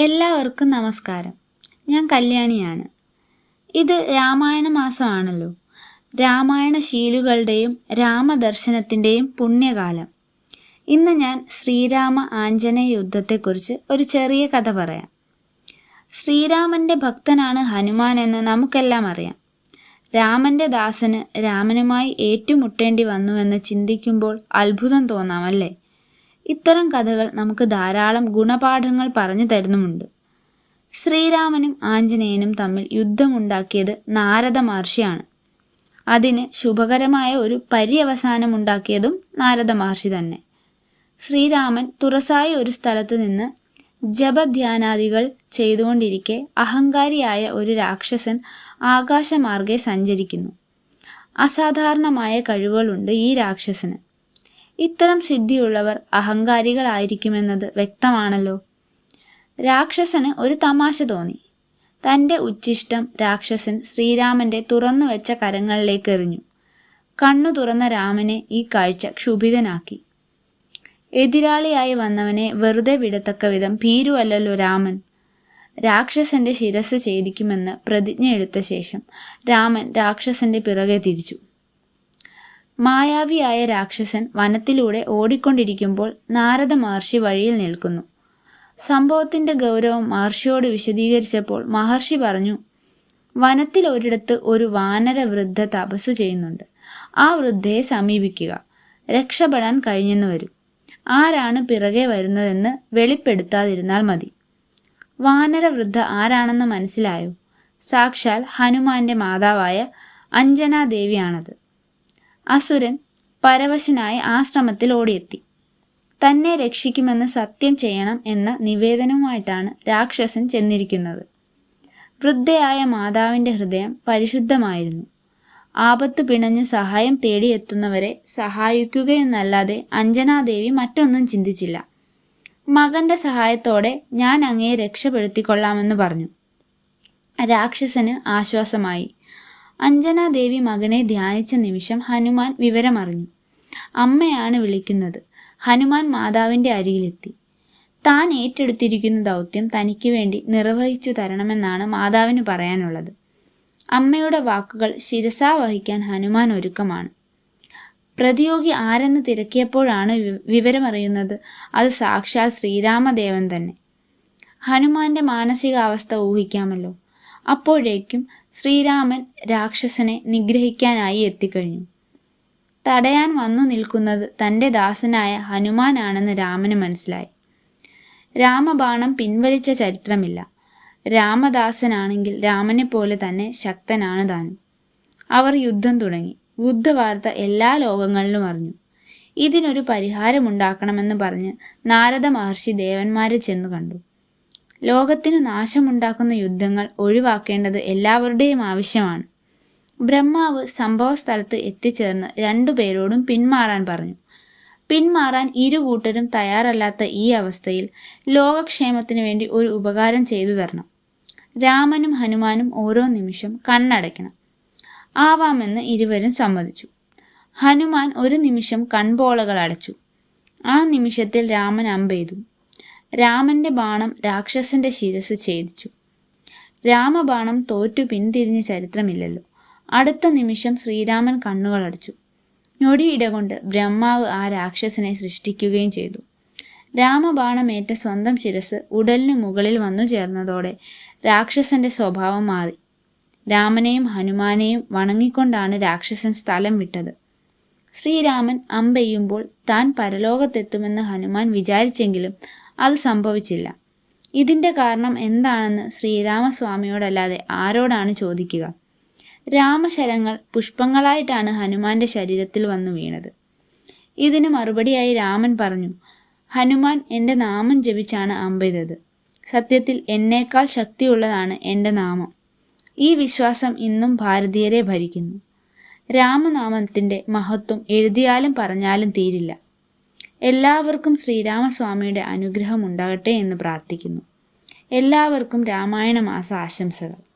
എല്ലാവർക്കും നമസ്കാരം. ഞാൻ കല്യാണിയാണ്. ഇത് രാമായണ മാസമാണല്ലോ. രാമായണ ശീലുകളുടെയും രാമദർശനത്തിന്റെയും പുണ്യകാലം. ഇന്ന് ഞാൻ ശ്രീരാമ ആഞ്ജനേയ യുദ്ധത്തെക്കുറിച്ച് ഒരു ചെറിയ കഥ പറയാം. ശ്രീരാമന്റെ ഭക്തനാണ് ഹനുമാൻ എന്ന് നമുക്കെല്ലാം അറിയാം. രാമന്റെ ദാസന് രാമനുമായി ഏറ്റുമുട്ടേണ്ടി വന്നുവെന്ന് ചിന്തിക്കുമ്പോൾ അത്ഭുതം തോന്നാമല്ലേ ഇത്തരം കഥകൾ നമുക്ക് ധാരാളം ഗുണപാഠങ്ങൾ പറഞ്ഞു തരുന്നുമുണ്ട്. ശ്രീരാമനും ആഞ്ജനേയനും തമ്മിൽ യുദ്ധമുണ്ടാക്കിയത് നാരദ മഹർഷിയാണ് അതിന് ശുഭകരമായ ഒരു പര്യവസാനമുണ്ടാക്കിയതും നാരദ മഹർഷി തന്നെ. ശ്രീരാമൻ തുറസായ ഒരു സ്ഥലത്ത് നിന്ന് ജപധ്യാനാദികൾ ചെയ്തുകൊണ്ടിരിക്കെ അഹങ്കാരിയായ ഒരു രാക്ഷസൻ ആകാശമാർഗെ സഞ്ചരിക്കുന്നു. അസാധാരണമായ കഴിവുകളുണ്ട് ഈ രാക്ഷസന്. ഇത്തരം സിദ്ധിയുള്ളവർ അഹങ്കാരികളായിരിക്കുമെന്നത് വ്യക്തമാണല്ലോ. രാക്ഷസന് ഒരു തമാശ തോന്നി. തന്റെ ഉച്ചിഷ്ടം രാക്ഷസൻ ശ്രീരാമന്റെ തുറന്നു വെച്ച കരങ്ങളിലേക്ക് എറിഞ്ഞു. കണ്ണു തുറന്ന രാമനെ ഈ കാഴ്ച ക്ഷുഭിതനാക്കി. എതിരാളിയായി വന്നവനെ വെറുതെ വിടത്തക്ക വിധം ഭീരുവല്ലല്ലോ രാമൻ. രാക്ഷസന്റെ ശിരസ് ഛേദിക്കുമെന്ന് പ്രതിജ്ഞ എടുത്ത ശേഷം രാമൻ രാക്ഷസന്റെ പിറകെ തിരിച്ചു. മായാവിയായ രാക്ഷസൻ വനത്തിലൂടെ ഓടിക്കൊണ്ടിരിക്കുമ്പോൾ നാരദ മഹർഷി വഴിയിൽ നിൽക്കുന്നു. സംഭവത്തിന്റെ ഗൗരവം മഹർഷിയോട് വിശദീകരിച്ചപ്പോൾ മഹർഷി പറഞ്ഞു വനത്തിൽ ഒരിടത്ത് ഒരു വാനര വൃദ്ധ തപസ്സു ചെയ്യുന്നുണ്ട്. ആ വൃദ്ധയെ സമീപിക്കുക. രക്ഷപ്പെടാൻ കഴിഞ്ഞെന്ന് വരും. ആരാണ് പിറകെ വരുന്നതെന്ന് വെളിപ്പെടുത്താതിരുന്നാൽ മതി. വാനര വൃദ്ധ ആരാണെന്ന് മനസ്സിലായോ സാക്ഷാൽ ഹനുമാന്റെ മാതാവായ അഞ്ജനാദേവിയാണത്. അസുരൻ പരവശനായി ആശ്രമത്തിൽ ഓടിയെത്തി. തന്നെ രക്ഷിക്കുമെന്ന് സത്യം ചെയ്യണം എന്ന നിവേദനവുമായിട്ടാണ് രാക്ഷസൻ ചെന്നിരിക്കുന്നത്. വൃദ്ധയായ മാതാവിന്റെ ഹൃദയം പരിശുദ്ധമായിരുന്നു. ആപത്ത് പിണഞ്ഞ് സഹായം തേടിയെത്തുന്നവരെ സഹായിക്കുകയെന്നല്ലാതെ അഞ്ജനാദേവി മറ്റൊന്നും ചിന്തിച്ചില്ല. മകന്റെ സഹായത്തോടെ ഞാൻ അങ്ങയെ രക്ഷപ്പെടുത്തിക്കൊള്ളാമെന്ന് പറഞ്ഞു. രാക്ഷസന് ആശ്വാസമായി. അഞ്ജനാദേവി മകനെ ധ്യാനിച്ച നിമിഷം ഹനുമാൻ വിവരമറിഞ്ഞു. അമ്മയാണ് വിളിക്കുന്നത്. ഹനുമാൻ മാതാവിന്റെ അരികിലെത്തി. താൻ ഏറ്റെടുത്തിരിക്കുന്ന ദൗത്യം തനിക്ക് വേണ്ടി നിർവഹിച്ചു തരണമെന്നാണ് മാതാവിന് പറയാനുള്ളത്. അമ്മയുടെ വാക്കുകൾ ശിരസാ വഹിക്കാൻ ഹനുമാൻ ഒരുക്കമാണ്. പ്രതിയോഗി ആരെന്ന് തിരക്കിയപ്പോഴാണ് വിവരമറിയുന്നത്. അത് സാക്ഷാൽ ശ്രീരാമദേവൻ തന്നെ. ഹനുമാന്റെ മാനസികാവസ്ഥ ഊഹിക്കാമല്ലോ. അപ്പോഴേക്കും ശ്രീരാമൻ രാക്ഷസനെ നിഗ്രഹിക്കാനായി എത്തിക്കഴിഞ്ഞു. തടയാൻ വന്നു നിൽക്കുന്നത് തന്റെ ദാസനായ ഹനുമാനാണെന്ന് രാമന് മനസ്സിലായി. രാമബാണം പിൻവലിച്ച ചരിത്രമില്ല. രാമദാസനാണെങ്കിൽ രാമനെ പോലെ തന്നെ ശക്തനാണ് താനും. അവർ യുദ്ധം തുടങ്ങി. യുദ്ധവാർത്ത എല്ലാ ലോകങ്ങളിലും അറിഞ്ഞു. ഇതിനൊരു പരിഹാരമുണ്ടാക്കണമെന്ന് പറഞ്ഞ് നാരദ മഹർഷി ദേവന്മാരെ ചെന്നു കണ്ടു. ലോകത്തിനു നാശമുണ്ടാക്കുന്ന യുദ്ധങ്ങൾ ഒഴിവാക്കേണ്ടത് എല്ലാവരുടെയും ആവശ്യമാണ്. ബ്രഹ്മാവ് സംഭവസ്ഥലത്ത് എത്തിച്ചേർന്ന് രണ്ടുപേരോടും പിന്മാറാൻ പറഞ്ഞു. പിന്മാറാൻ ഇരുകൂട്ടരും തയ്യാറല്ലാത്ത ഈ അവസ്ഥയിൽ ലോകക്ഷേമത്തിനു വേണ്ടി ഒരു ഉപകാരം ചെയ്തു തരണം. രാമനും ഹനുമാനും ഓരോ നിമിഷം കണ്ണടയ്ക്കണം. ആവാമെന്ന് ഇരുവരും സമ്മതിച്ചു. ഹനുമാൻ ഒരു നിമിഷം കൺപോളകൾ അടച്ചു. ആ നിമിഷത്തിൽ രാമൻ അമ്പെയ്തു. രാമന്റെ ബാണം രാക്ഷസന്റെ ശിരസ് ഛേദിച്ചു. രാമബാണം തോറ്റു പിന്തിരിഞ്ഞ ചരിത്രമില്ലല്ലോ. അടുത്ത നിമിഷം ശ്രീരാമൻ കണ്ണുകളടച്ചു ഞൊടിയിട കൊണ്ട് ബ്രഹ്മാവ് ആ രാക്ഷസനെ സൃഷ്ടിക്കുകയും ചെയ്തു. രാമബാണമേറ്റ സ്വന്തം ശിരസ് ഉടലിനു മുകളിൽ വന്നു ചേർന്നതോടെ രാക്ഷസന്റെ സ്വഭാവം മാറി. രാമനെയും ഹനുമാനെയും വണങ്ങിക്കൊണ്ടാണ് രാക്ഷസൻ സ്ഥലം വിട്ടത്. ശ്രീരാമൻ അമ്പെയ്യുമ്പോൾ താൻ പരലോകത്തെത്തുമെന്ന് ഹനുമാൻ വിചാരിച്ചെങ്കിലും അത് സംഭവിച്ചില്ല. ഇതിന്റെ കാരണം എന്താണെന്ന് ശ്രീരാമസ്വാമിയോടല്ലാതെ ആരോടാണ് ചോദിക്കുക? രാമശരങ്ങൾ പുഷ്പങ്ങളായിട്ടാണ് ഹനുമാന്റെ ശരീരത്തിൽ വന്നു വീണത്. ഇതിന് മറുപടിയായി രാമൻ പറഞ്ഞു ഹനുമാൻ എന്റെ നാമം ജപിച്ചാണ് അമ്പെയ്തത്. സത്യത്തിൽ എന്നേക്കാൾ ശക്തിയുള്ളതാണ് എന്റെ നാമം. ഈ വിശ്വാസം ഇന്നും ഭാരതീയരെ ഭരിക്കുന്നു. രാമനാമത്തിന്റെ മഹത്വം എഴുതിയാലും പറഞ്ഞാലും തീരില്ല. എല്ലാവർക്കും ശ്രീരാമസ്വാമിയുടെ അനുഗ്രഹം ഉണ്ടാകട്ടെ എന്ന് പ്രാർത്ഥിക്കുന്നു. എല്ലാവർക്കും രാമായണ മാസ ആശംസകൾ.